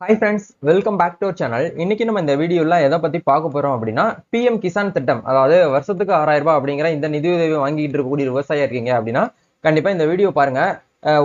Hi friends welcome back to channel இன்னைக்கு நம்ம இந்த வீடியோல எதை பத்தி பார்க்க போறோம் அப்படின்னா பிஎம் கிசான் திட்டம் அதாவது வருஷத்துக்கு ஆறாயிரம் ரூபாய் அப்படிங்கிற இந்த நிதியுதவி வாங்கிட்டு இருக்கக்கூடிய விவசாயியா இருக்கீங்க அப்படின்னா கண்டிப்பா இந்த வீடியோ பாருங்க.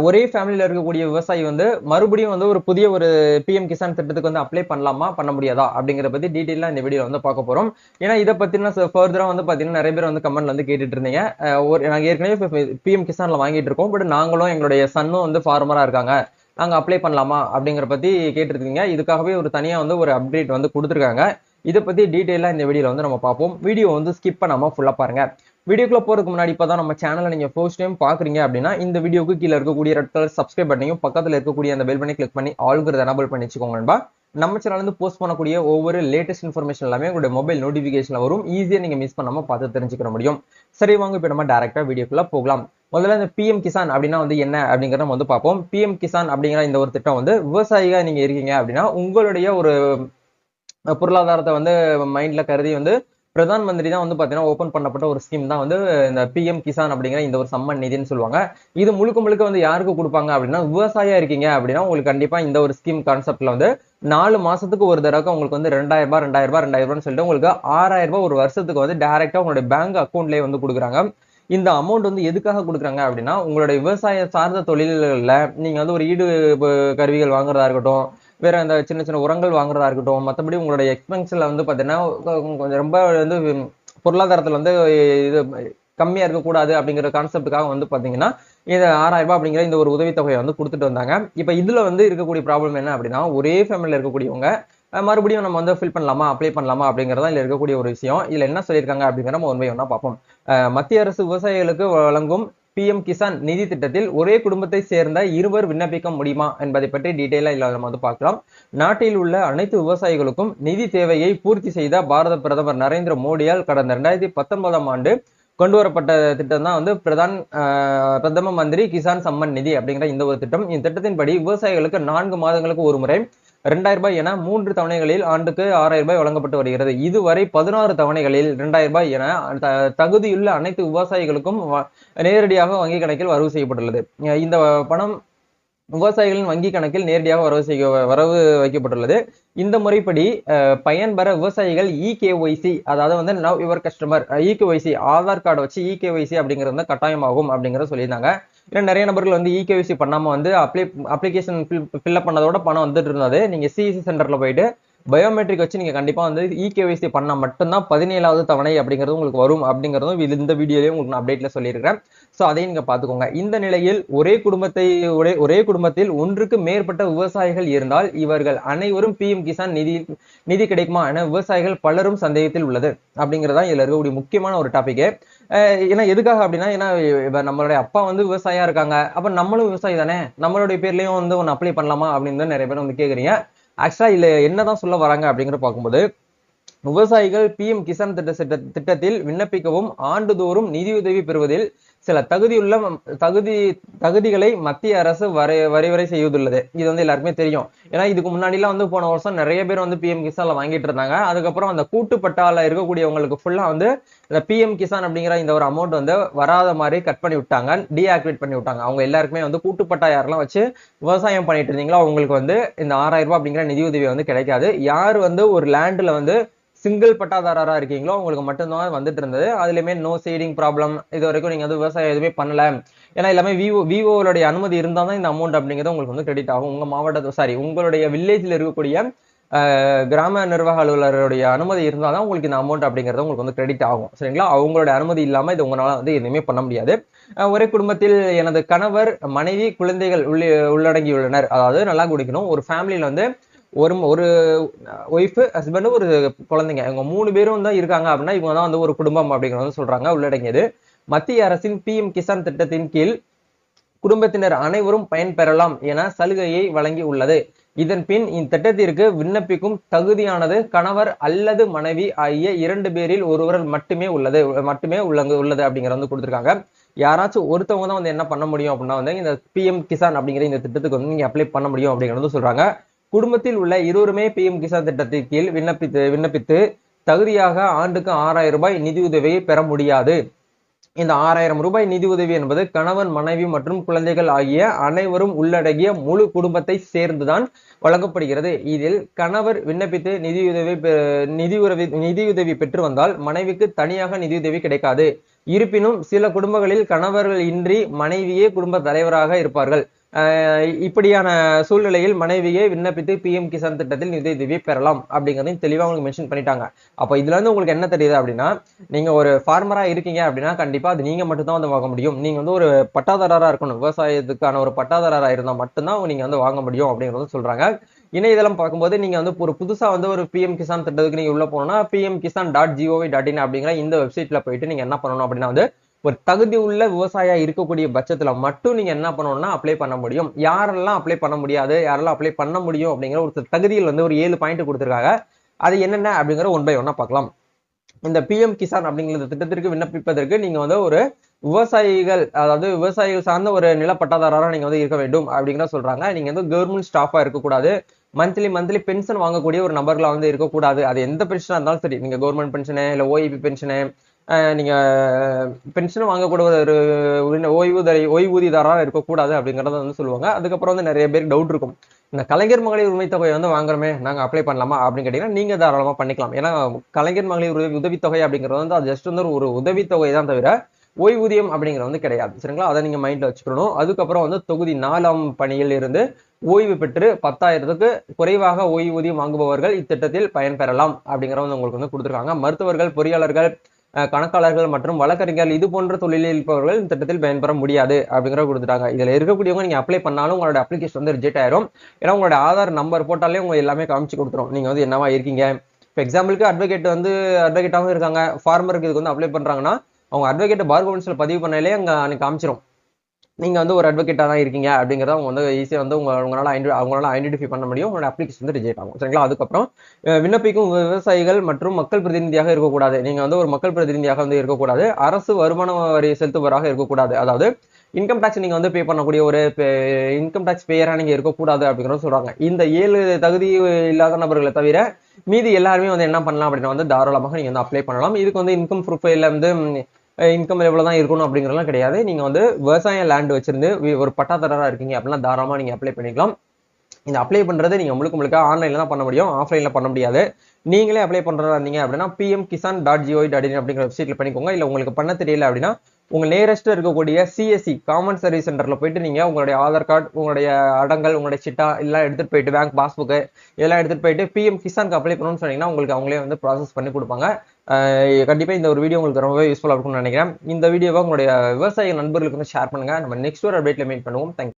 ஒரே ஃபேமிலியில இருக்கக்கூடிய விவசாயி வந்து மறுபடியும் வந்து ஒரு புதிய ஒரு பிஎம் கிசான் திட்டத்துக்கு வந்து அப்ளை பண்ணலாமா பண்ண முடியாதா அப்படிங்கிற பத்தி டீட்டெயிலாக இந்த வீடியோ வந்து பார்க்க போறோம். ஏன்னா இதை பத்தின ஃபர்தரா வந்து பாத்தீங்கன்னா நிறைய பேர் வந்து கமெண்ட்ல வந்து கேட்டுட்டு இருந்தீங்க. ஒரு நாங்கள் ஏற்கனவே பிஎம் கிசான்ல வாங்கிட்டு இருக்கோம். பட் நாங்களும் எங்களுடைய சன்னும் வந்து ஃபார்மரா இருக்காங்க. நாங்க அப்ளை பண்ணலாமா அப்படிங்கிற பத்தி கேட்டிருக்கீங்க. இதுக்காகவே ஒரு தனியாக வந்து ஒரு அப்டேட் வந்து கொடுத்துருக்காங்க. இதை பத்தி டீட்டெயிலாக இந்த வீடியோவில் வந்து நம்ம பார்ப்போம். வீடியோ வந்து ஸ்கிப் பண்ணாம ஃபுல்லாக பாருங்க. வீடியோக்குள்ள போறதுக்கு முன்னாடி இப்பதான் நம்ம சேனலை நீங்கள் ஃபர்ஸ்ட் டைம் பார்க்குறீங்க அப்படின்னா இந்த வீடியோக்கு கீழே இருக்கக்கூடிய ரெட் கலர் சப்ஸ்கிரைப் பண்ணியும் பக்கத்துல இருக்கக்கூடிய அந்த பெல் பண்ணி கிளிக் பண்ணி ஆளுங்கிறத எனபிள் பண்ணி வச்சுக்கோங்கன்பா நம்ம சேனல்லேருந்து போஸ்ட் பண்ணக்கூடிய ஒவ்வொரு லேட்டஸ்ட் இன்ஃபர்மேஷன் எல்லாமே உங்களுடைய மொபைல் நோட்டிஃபிகேஷன்ல வரும். ஈஸியாக நீங்க மிஸ் பண்ணாம பார்த்து தெரிஞ்சுக்க முடியும். சரி வாங்க இப்போ நம்ம டேரக்டா வீடியோக்குள்ள போகலாம். முதல்ல இந்த பிஎம் கிசான் அப்படின்னா வந்து என்ன அப்படிங்கிறத நம்ம வந்து பார்ப்போம். பிஎம் கிசான் அப்படிங்கிற இந்த ஒரு திட்டம் வந்து விவசாயிగా நீங்க இருக்கீங்க அப்படின்னா உங்களுடைய ஒரு பொருளாதாரத்தை வந்து மைண்ட்ல கருதி வந்து பிரதான் மந்திரி தான் வந்து பாத்தீங்கன்னா ஓபன் பண்ணப்பட்ட ஒரு ஸ்கீம் தான் வந்து இந்த பிஎம் கிசான் அப்படிங்கிற இந்த ஒரு சம்மன் நிதின்னு சொல்லுவாங்க. இது முழுக்க முழுக்க வந்து யாருக்கு கொடுப்பாங்க அப்படின்னா விவசாயியா இருக்கீங்க அப்படின்னா உங்களுக்கு கண்டிப்பா இந்த ஒரு ஸ்கீம் கான்செப்ட்ல வந்து நாலு மாசத்துக்கு ஒரு தடவை உங்களுக்கு வந்து ரெண்டாயிரம் ரூபாய் ரெண்டாயிரம் ரூபாய் ரெண்டாயிரம் ரூபாய்னு சொல்லிட்டு உங்களுக்கு ஆறாயிரம் ரூபாய் ஒரு வருஷத்துக்கு வந்து டேரெக்டாக உங்களுடைய பேங்க் அக்கௌண்ட்லயே வந்து கொடுக்குறாங்க. இந்த அமௌண்ட் வந்து எதுக்காக கொடுக்குறாங்க அப்படின்னா உங்களுடைய விவசாய சார்ந்த தொழில்களில் நீங்கள் வந்து ஒரு ஈடு கருவிகள் வாங்குறதா இருக்கட்டும் வேற அந்த சின்ன சின்ன உரங்கள் வாங்குறதா இருக்கட்டும் மற்றபடி உங்களுடைய எக்ஸ்பென்ஸில் வந்து பார்த்தீங்கன்னா கொஞ்சம் ரொம்ப வந்து பொருளாதாரத்தில் வந்து இது கம்மியாக இருக்கக்கூடாது அப்படிங்கிற கான்செப்டுக்காக வந்து பார்த்தீங்கன்னா இது ஆறாயிரம் ரூபாய் அப்படிங்கிற இந்த ஒரு உதவித்தொகையை வந்து கொடுத்துட்டு வந்தாங்க. இப்போ இதில் வந்து இருக்கக்கூடிய ப்ராப்ளம் என்ன அப்படின்னா ஒரே ஃபேமிலியில் இருக்கக்கூடியவங்க மறுபடியும் நம்ம வந்து ஃபில் பண்ணலாமா? அப்ளை பண்ணலாமா? அப்படிங்கிறதா இதில் இருக்கக்கூடிய ஒரு விஷயம். இதுல என்ன சொல்லியிருக்காங்க அப்படிங்கிற நம்ம உண்மை ஒன்றா பார்ப்போம். மத்திய அரசு விவசாயிகளுக்கு வழங்கும் பிஎம் கிசான் நிதி திட்டத்தில் ஒரே குடும்பத்தை சேர்ந்த இருவர் விண்ணப்பிக்க முடியுமா என்பதை பற்றி டீட்டெயிலாக இல்ல நம்ம வந்து பார்க்கலாம் நாட்டில் உள்ள அனைத்து விவசாயிகளுக்கும் நிதி தேவையை பூர்த்தி செய்த பாரத பிரதமர் நரேந்திர மோடியால் கடந்த ரெண்டாயிரத்தி பத்தொன்பதாம் ஆண்டு கொண்டு வரப்பட்ட திட்டம் தான் வந்து பிரதான் பிரதம மந்திரி கிசான் சம்மன் நிதி அப்படிங்கிற இந்த ஒரு திட்டம். இந்த திட்டத்தின்படி விவசாயிகளுக்கு நான்கு மாதங்களுக்கு ஒரு முறை ரெண்டாயிரம் ரூபாய் என மூன்று தவணைகளில் ஆண்டுக்கு ஆறாயிரம் ரூபாய் வழங்கப்பட்டு வருகிறது. இதுவரை பதினாறு தவணைகளில் ரெண்டாயிரம் ரூபாய் என தகுதியுள்ள அனைத்து விவசாயிகளுக்கும் நேரடியாக வங்கி கணக்கில் வரவு செய்யப்பட்டுள்ளது. இந்த பணம் விவசாயிகளின் வங்கி கணக்கில் நேரடியாக வரவு செய்ய வரவு வைக்கப்பட்டுள்ளது. இந்த முறைப்படி பயன்பெற விவசாயிகள் இகேஒய்சி அதாவது வந்து now your customer eKYC Aadhaar கார்டை வச்சு இகேஒய்சி அப்படிங்கிறது வந்து கட்டாயமாகும் அப்படிங்கிறத சொல்லியிருந்தாங்க. ஏன்னா நிறைய நபர்கள் வந்து இகேஒய்சி பண்ணாம வந்து அப்ளை அப்ளிகேஷன் ஃபில்அப் பண்ணதோட பணம் வந்துட்டு இருந்தது நீங்க சிஇசி சென்டர்ல போயிட்டு பயோமெட்ரிக் வச்சு நீங்க கண்டிப்பா வந்து இகேஒய்சி பண்ணா மட்டும்தான் பதினேழாவது தவணை அப்படிங்கிறது உங்களுக்கு வரும் அப்படிங்கிறதும் இது இந்த வீடியோலயும் உங்களுக்கு நான் அப்டேட்ல சொல்லியிருக்கிறேன். ஸோ அதையும் நீங்கள் பார்த்துக்கோங்க. இந்த நிலையில் ஒரே குடும்பத்தை ஒரே ஒரே குடும்பத்தில் ஒன்றுக்கு மேற்பட்ட விவசாயிகள் இருந்தால் இவர்கள் அனைவரும் பிஎம் கிசான் நிதி நிதி கிடைக்குமா என விவசாயிகள் பலரும் சந்தேகத்தில் உள்ளது. அப்படிங்கிறதா இதில் இருக்கக்கூடிய முக்கியமான ஒரு டாபிக் ஏன்னா எதுக்காக அப்படின்னா ஏன்னா நம்மளுடைய அப்பா வந்து விவசாயியா இருக்காங்க. அப்போ நம்மளும் விவசாயி தானே. நம்மளுடைய பேர்லையும் வந்து ஒன்று அப்ளை பண்ணலாமா அப்படின்னு நிறைய பேர் வந்து கேட்குறீங்க ஆக்சுவலா இதுல என்னதான் சொல்ல வராங்க அப்படிங்கிற பார்க்கும்போது விவசாயிகள் பிஎம் கிசான் திட்ட திட்டத்தில் விண்ணப்பிக்கவும் ஆண்டுதோறும் நிதியுதவி பெறுவதில் சில தகுதியுள்ள தகுதி தகுதிகளை மத்திய அரசு வரை வரைவரை செய்வதுள்ளது இது வந்து எல்லாருக்குமே தெரியும். ஏன்னா இதுக்கு முன்னாடிலாம் வந்து போன வருஷம் நிறைய பேர் வந்து பிஎம் கிசான்ல வாங்கிட்டு இருந்தாங்க. அதுக்கப்புறம் அந்த கூட்டு பட்டால இருக்கக்கூடியவங்களுக்கு ஃபுல்லா வந்து இந்த பிஎம் கிசான் அப்படிங்கிற இந்த ஒரு அமௌண்ட் வந்து வராத மாதிரி கட் பண்ணி விட்டாங்க. டீஆக்டிவேட் பண்ணி விட்டாங்க. அவங்க எல்லாருக்குமே வந்து கூட்டுப்பட்டா யாரெல்லாம் வச்சு விவசாயம் பண்ணிட்டு இருந்தீங்களோ அவங்களுக்கு வந்து இந்த ஆறாயிரம் ரூபாய் அப்படிங்கிற நிதியுதவி வந்து கிடைக்காது. யார் வந்து ஒரு லேண்ட்ல வந்து சிங்கிள் பட்டாதாரராக இருக்கீங்களோ உங்களுக்கு மட்டும்தான் வந்துட்டு இருந்தது. அதுலேயுமே நோ சீடிங் ப்ராப்ளம் இது வரைக்கும் நீங்கள் வந்து விவசாயம் எதுவுமே பண்ணல. ஏன்னா எல்லாமே விவோ விவோடைய அனுமதி இருந்தால் தான் இந்த அமௌண்ட் அப்படிங்கிறது உங்களுக்கு வந்து கிரெடிட் ஆகும். உங்கள் மாவட்ட சாரி உங்களுடைய வில்லேஜில் இருக்கக்கூடிய கிராம நிர்வாக அலுவலருடைய அனுமதி இருந்தால் தான் உங்களுக்கு இந்த அமௌண்ட் அப்படிங்கிறது உங்களுக்கு வந்து கிரெடிட் ஆகும். சரிங்களா? அவங்களுடைய அனுமதி இல்லாமல் இது உங்களால் வந்து எதுவுமே பண்ண முடியாது. ஒரே குடும்பத்தில் எனது கணவர் மனைவி குழந்தைகள் உள்ளே உள்ளடங்கியுள்ளனர். அதாவது நல்லா குடிக்கணும். ஒரு ஃபேமிலியில் வந்து ஒரு ஒரு ஒய்ஃபு ஹஸ்பண்டு ஒரு குழந்தைங்க. இவங்க மூணு பேரும் தான் இருக்காங்க அப்படின்னா இவங்க தான் வந்து ஒரு குடும்பம் அப்படிங்கிறத சொல்றாங்க உள்ளடங்கியது மத்திய அரசின் பிஎம் கிசான் திட்டத்தின் கீழ் குடும்பத்தினர் அனைவரும் பயன்பெறலாம் என சலுகையை வழங்கி உள்ளது. இதன் பின் இத்திட்டத்திற்கு விண்ணப்பிக்கும் தகுதியானது கணவர் அல்லது மனைவி ஆகிய இரண்டு பேரில் ஒருவர் மட்டுமே உள்ளது மட்டுமே உள்ளங்க உள்ளது அப்படிங்கிற வந்து கொடுத்துருக்காங்க. யாராச்சும் ஒருத்தவங்க தான் வந்து என்ன பண்ண முடியும் அப்படின்னா வந்து இந்த பிஎம் கிசான் அப்படிங்கிற இந்த திட்டத்துக்கு வந்து நீங்க அப்ளை பண்ண முடியும் அப்படிங்கிறது சொல்றாங்க. குடும்பத்தில் உள்ள இருவருமே பிஎம் கிசான் திட்டத்தின் கீழ் விண்ணப்பித்து விண்ணப்பித்து தகுதியாக ஆண்டுக்கு ஆறாயிரம் ரூபாய் நிதியுதவியை பெற முடியாது. இந்த ஆறாயிரம் ரூபாய் நிதியுதவி என்பது கணவன் மனைவி மற்றும் குழந்தைகள் ஆகிய அனைவரும் உள்ளடங்கிய முழு குடும்பத்தை சேர்ந்துதான் வழங்கப்படுகிறது. இதில் கணவர் விண்ணப்பித்து நிதியுதவி பெ- நிதியுதவி நிதியுதவி பெற்று வந்தால் மனைவிக்கு தனியாக நிதியுதவி கிடைக்காது. இருப்பினும் சில குடும்பங்களில் கணவர்கள் இன்றி மனைவியே குடும்ப தலைவராக இருப்பார்கள். இப்படியான சூழ்நிலையில் மனைவியை விண்ணப்பித்து பிஎம் கிசான் திட்டத்தில் நிதியுதவி பெறலாம் அப்படிங்கிறதையும் தெளிவாக உங்களுக்கு மென்ஷன் பண்ணிட்டாங்க. அப்போ இதுல இருந்து உங்களுக்கு என்ன தெரியுது அப்படின்னா நீங்க ஒரு ஃபார்மரா இருக்கீங்க அப்படின்னா கண்டிப்பா அது நீங்க மட்டும்தான் வந்து வாங்க முடியும். நீங்க வந்து ஒரு பட்டாதாரராக இருக்கணும். விவசாயத்துக்கான ஒரு பட்டாதாரரா இருந்தால் மட்டும்தான் நீங்க வந்து வாங்க முடியும் அப்படிங்கறத சொல்றாங்க. இணையதளம் பார்க்கும்போது நீங்க வந்து ஒரு புதுசா வந்து ஒரு பிஎம் கிசான் திட்டத்துக்கு நீங்க உள்ள போனோம்னா P M Kisan dot G O V dot in அப்படிங்கிற இந்த வெப்சைட்ல போயிட்டு நீங்க என்ன பண்ணணும் அப்படின்னா வந்து ஒரு தகுதி உள்ள விவசாயியா இருக்கக்கூடிய பட்சத்துல மட்டும் நீங்க என்ன பண்ணணும்னா அப்ளை பண்ண முடியும். யாரெல்லாம் அப்ளை பண்ண முடியாது யாரெல்லாம் அப்ளை பண்ண முடியும் அப்படிங்கிற ஒரு தகுதியில் வந்து ஒரு ஏழு பாயிண்ட் கொடுத்துருக்காங்க. அது என்னென்ன அப்படிங்கிற ஒன் பை ஒன்னா பார்க்கலாம். இந்த பிஎம் கிசான் அப்படிங்கிற திட்டத்திற்கு விண்ணப்பிப்பதற்கு நீங்க வந்து ஒரு விவசாயிகள் அதாவது விவசாயிகள் சார்ந்த ஒரு நில நீங்க வந்து இருக்க வேண்டும் அப்படிங்கிற சொல்றாங்க. நீங்க வந்து கவர்மெண்ட் ஸ்டாஃபா இருக்கக்கூடாது. மந்த்லி மந்த்லி பென்ஷன் வாங்கக்கூடிய ஒரு நபர்களா வந்து இருக்கக்கூடாது. அது எந்த பென்ஷனா இருந்தாலும் சரி. நீங்க கவர்மெண்ட் பென்ஷனு இல்ல ஓய்வு பென்ஷனு நீங்க பென்ஷன் வாங்கக்கூட ஒரு ஒரு ஓய்வூதிய ஓய்வூதியதாரா இருக்கக்கூடாது அப்படிங்கறத வந்து சொல்லுவாங்க. அதுக்கப்புறம் வந்து நிறைய பேருக்கு டவுட் இருக்கும். இந்த கலைஞர் மகளிர் உரிமை தொகையை வந்து வாங்குறோமே நாங்க அப்ளை பண்ணலாமா அப்படின்னு கேட்டீங்கன்னா நீங்க தாராளமா பண்ணிக்கலாம். ஏன்னா கலைஞர் மகளிர் உதவி உதவித்தொகை அப்படிங்கிறது வந்து அது ஜஸ்ட் வந்து ஒரு உதவித்தொகை தான் தவிர ஓய்வூதியம் அப்படிங்கிறது வந்து கிடையாது. சரிங்களா? அதை நீங்க மைண்ட்ல வச்சுக்கணும். அதுக்கப்புறம் வந்து தொகுதி நாலாம் பணியில் இருந்து ஓய்வு பெற்று பத்தாயிரத்துக்கு குறைவாக ஓய்வூதியம் வாங்குபவர்கள் இத்திட்டத்தில் பயன்பெறலாம் அப்படிங்கிற வந்து உங்களுக்கு வந்து கொடுத்துருக்காங்க. மருத்துவர்கள் பொறியாளர்கள் கணக்காளர்கள் மற்றும் வழக்கறிஞர்கள் இது போன்ற தொழிலில் இருப்பவர்கள் இந்த திட்டத்தில் பயன்பெற முடியாது அப்படிங்கிற கொடுத்துட்டாங்க. இதுல இருக்கக்கூடியவங்க நீங்க அப்ளை பண்ணாலும் உங்களோட அப்ளிகேஷன் வந்து ரிஜெக்ட் ஆயிரும். ஏன்னா உங்களோட ஆதார் நம்பர் போட்டாலே உங்க எல்லாமே காமிச்சு கொடுத்துரும். நீங்க வந்து என்னவா இருக்கீங்க? இப்போ எக்ஸாம்பிளுக்கு அட்வொகேட் வந்து அட்வொகேட்டாகவும் இருக்காங்க. ஃபார்மருக்கு இதுக்கு வந்து அப்ளை பண்றாங்கன்னா அவங்க அட்வொகேட் பார் கவுன்சில் பதிவு பண்ணாலே அங்கே அன்னைக்கு காமிச்சிரும். நீங்க வந்து ஒரு அட்வொகேட்டா தான் இருக்கீங்க அப்படிங்கறத அவங்க வந்து ஈஸியா வந்து உங்க உங்களால ஐடென்டி- அவங்களால ஐடென்டிஃபை பண்ண முடியும். உங்களோட அப்ளிகேஷன் வந்து ரிஜெக்ட் ஆகும். சரிங்களா? அதுக்கப்புறம் விண்ணப்பிக்கும் விவசாயிகள் மற்றும் மக்கள் பிரதிநிதியாக இருக்கக்கூடாது. நீங்க வந்து ஒரு மக்கள் பிரதிநிதியாக வந்து இருக்கக்கூடாது. அரசு வருமான வரி செலுத்துபவராக இருக்கக்கூடாது. அதாவது இன்கம் டேக்ஸ் நீங்க வந்து பே பண்ணக்கூடிய ஒரு இன்கம் டேக்ஸ் பேயரா நீங்க இருக்கக்கூடாது அப்படிங்கிறத சொல்றாங்க. இந்த ஏழு தகுதி இல்லாத நபர்களை தவிர மீதி எல்லாருமே வந்து என்ன பண்ணலாம் அப்படின்னா வந்து தாராளமாக நீங்க வந்து அப்ளை பண்ணலாம். இதுக்கு வந்து இன்கம் ப்ரூஃபைல வந்து இன்கம் எவ்வளவு தான் இருக்கணும் அப்படிங்கிறலாம் கிடையாது. நீங்க வந்து விவசாய லேண்ட் வச்சிருந்து ஒரு பட்டாதாரரா இருக்கீங்க அப்படின்னா தாராளமா நீங்க அப்ளை பண்ணிக்கலாம். இந்த அப்ளை பண்ணுறது நீங்க முழுக்க முழுக்க ஆன்லைன்ல தான் பண்ண முடியும். ஆஃப்லைன்ல பண்ண முடியாது. நீங்களே அப்ளை பண்றதா இருந்தீங்க அப்படின்னா P M Kisan dot G O dot in அப்படிங்கிற வெப்சைட்ல பண்ணிக்கோங்க. இல்ல உங்களுக்கு பண்ண தெரியல அப்படின்னா உங்க நேரஸ்ட் இருக்கக்கூடிய சிஎஸ்சி காமன் சர்வீஸ் சென்டர்ல போயிட்டு நீங்க உங்களுடைய ஆதார் கார்டு உங்களுடைய அடங்கல் உங்களுடைய சிட்டா எல்லாம் எடுத்துட்டு போயிட்டு பேங்க் பாஸ்புக் இதெல்லாம் எடுத்துட்டு போயிட்டு பிஎம் கிசானுக்கு அப்ளை பண்ணணும்னு சொன்னீங்கன்னா உங்களுக்கு அவங்களே வந்து ப்ராசஸ் பண்ணி கொடுப்பாங்க. கண்டிப்பாக கண்டிப்பா இந்த ஒரு வீடியோ உங்களுக்கு ரொம்பவே யூஸ்ஃபுல்லாக இருக்கும்னு நினைக்கிறேன். இந்த வீடியோவை உங்களுடைய விவசாய நண்பர்களுக்கு வந்து ஷேர் பண்ணுங்க. நம்ம நெக்ஸ்ட் ஒரு அப்டேட்ல மீட் பண்ணுவோம். தேங்க்யூ